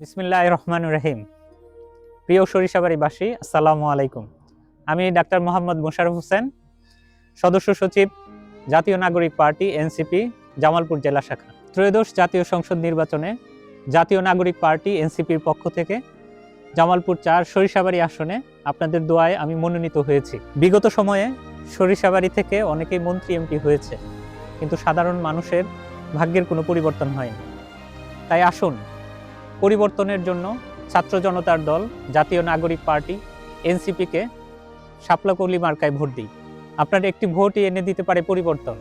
বিসমিল্লাহ রহমান রহিম। প্রিয় সরিষাবাড়িবাসী আসসালামু আলাইকুম। আমি ডাক্তার মোহাম্মদ মোশারফ হোসেন সদস্য সচিব জাতীয় নাগরিক পার্টি, এনসিপি, জামালপুর জেলা শাখা। ত্রয়োদশ জাতীয় সংসদ নির্বাচনে জাতীয় নাগরিক পার্টি, এনসিপির পক্ষ থেকে জামালপুর চার সরিষাবাড়ি আসনে আপনাদের দোয়ায় আমি মনোনীত হয়েছি। বিগত সময়ে সরিষাবাড়ি থেকে অনেকেই মন্ত্রী, এমপি হয়েছে, কিন্তু সাধারণ মানুষের ভাগ্যের কোনো পরিবর্তন হয়নি। তাই আসুন, পরিবর্তনের জন্য ছাত্র জনতার দল, জাতীয় নাগরিক পার্টি, এনসিপিকে শাপলাকলি মার্কায় ভোট দিই। আপনার একটি ভোটই এনে দিতে পারে পরিবর্তন।